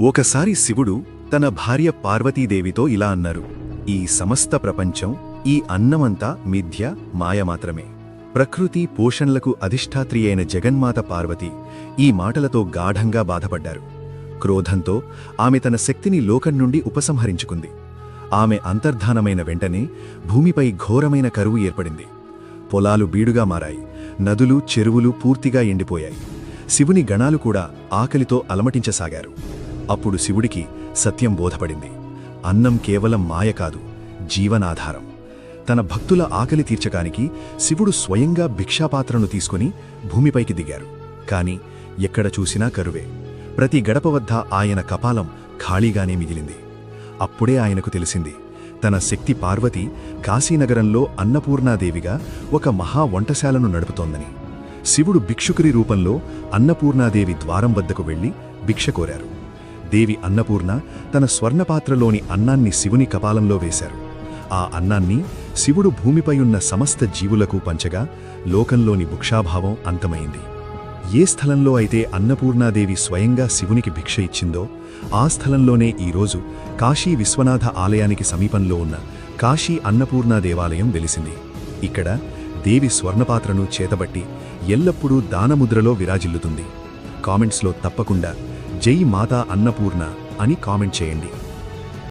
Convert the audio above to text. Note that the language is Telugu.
ఒకసారి శివుడు తన భార్య పార్వతీదేవితో ఇలా అన్నారు ఈ సమస్త ప్రపంచం ఈ అన్నమంతా మిథ్య మాయ మాత్రమే. ప్రకృతి పోషణలకు అధిష్టాత్రి అయిన జగన్మాత పార్వతి ఈ మాటలతో గాఢంగా బాధపడ్డారు. క్రోధంతో ఆమె తన శక్తిని లోకం నుండి ఉపసంహరించుకుంది. ఆమె అంతర్ధానమైన వెంటనే భూమిపై ఘోరమైన కరువు ఏర్పడింది. పొలాలు బీడుగా మారాయి. నదులు చెరువులు పూర్తిగా ఎండిపోయాయి. శివుని గణాలు కూడా ఆకలితో అలమటించసాగారు. అప్పుడు శివుడికి సత్యం బోధపడింది. అన్నం కేవలం మాయ కాదు జీవనాధారం. తన భక్తుల ఆకలి తీర్చడానికి శివుడు స్వయంగా భిక్షాపాత్రను తీసుకుని భూమిపైకి దిగారు. కాని ఎక్కడ చూసినా కరువే. ప్రతి గడప వద్ద ఆయన కపాలం ఖాళీగానే మిగిలింది. అప్పుడే ఆయనకు తెలిసింది తన శక్తి పార్వతి కాశీనగరంలో అన్నపూర్ణాదేవిగా ఒక మహా వంటశాలను నడుపుతోందని. శివుడు భిక్షుకురి రూపంలో అన్నపూర్ణాదేవి ద్వారం వద్దకు వెళ్ళి భిక్ష కోరారు. దేవి అన్నపూర్ణ తన స్వర్ణపాత్రలోని అన్నాన్ని శివుని కపాలంలో వేశారు. ఆ అన్నాన్ని శివుడు భూమిపై ఉన్న సమస్త జీవులకు పంచగా లోకంలోని భుక్షాభావం అంతమైంది. ఏ స్థలంలో అయితే అన్నపూర్ణాదేవి స్వయంగా శివునికి భిక్ష ఇచ్చిందో ఆ స్థలంలోనే ఈరోజు కాశీ విశ్వనాథ ఆలయానికి సమీపంలో ఉన్న కాశీ అన్నపూర్ణా దేవాలయం వెలిసింది. ఇక్కడ దేవి స్వర్ణపాత్రను చేతబట్టి ఎల్లప్పుడూ దానముద్రలో విరాజిల్లుతుంది. కామెంట్స్లో తప్పకుండా జై మాతా అన్నపూర్ణ అని కామెంట్ చేయండి.